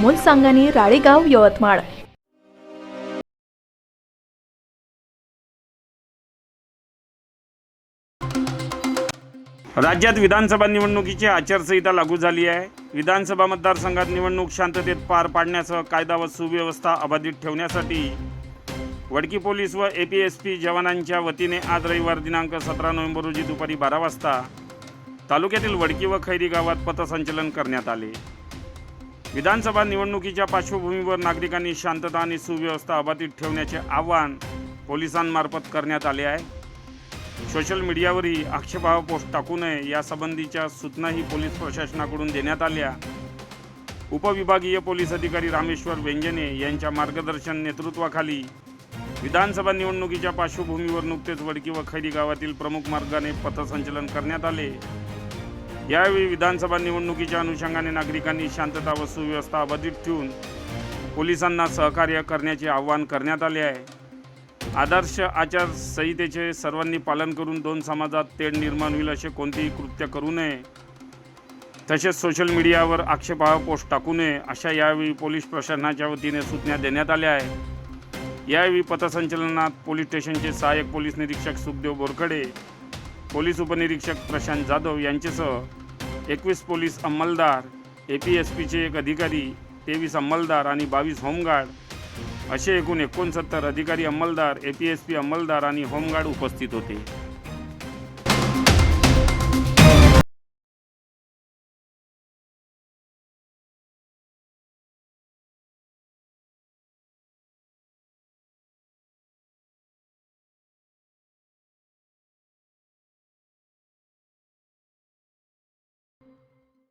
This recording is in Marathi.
अमोल सांगानी राळेगाव यवतमाळ. राज्यात विधानसभा निवडणुकीची आचारसंहिता लागू झाली आहे. विधानसभा मतदारसंघात निवडणूक शांततेत पार पाडण्यासह कायदा व सुव्यवस्था अबाधित ठेवण्यासाठी वडकी पोलीस व ए पी एस पी जवानांच्या वतीने आज रविवार दिनांक सतरा नोव्हेंबर रोजी दुपारी बारा वाजता तालुक्यातील वडकी व खैरी गावात पथसंचलन करण्यात आले. विधानसभा निवडणुकीच्या पार्श्वभूमीवर नागरिकांनी शांतता आणि सुव्यवस्था अबाधित ठेवण्याचे आवाहन पोलिसांमार्फत करण्यात आले आहे. सोशल मीडियावरही आक्षेपार्ह पोस्ट टाकू नये यासंबंधीच्या सूचनाही पोलीस प्रशासनाकडून देण्यात आल्या. उपविभागीय पोलीस अधिकारी रामेश्वर व्यंजने यांच्या मार्गदर्शन नेतृत्वाखाली विधानसभा निवडणुकीच्या पार्श्वभूमीवर नुकतेच वडकी व खैरी गावातील प्रमुख मार्गाने पथसंचलन करण्यात आले. यावेळी विधानसभा निवडणुकीच्या अनुषंगाने नागरिकांनी शांतता व सुव्यवस्था अबाधित ठेवून पोलिसांना सहकार्य करण्याचे आवाहन करण्यात आले आहे. आदर्श आचारसंहितेचे सर्वांनी पालन करून दोन समाजात तेढ निर्माण होईल असे कोणतेही कृत्य करू नये. तसेच सोशल मीडियावर आक्षेपार्ह पोस्ट टाकू नये अशा यावेळी पोलीस प्रशासनाच्या वतीने सूचना देण्यात आल्या आहे यावेळी पथसंचलनात पोलीस स्टेशनचे सहाय्यक पोलीस निरीक्षक सुखदेव बोरखडे पोलीस उपनिरीक्षक प्रशांत जाधव यांच्यासह एकवीस पोलीस अंमलदार ए पी एस पीचे एक अधिकारी तेवीस अंमलदार आणि बावीस होमगार्ड. असे एकूण एकोणसत्तर अधिकारी अंमलदार ए पी एस पी अंमलदार आणि होमगार्ड उपस्थित होते.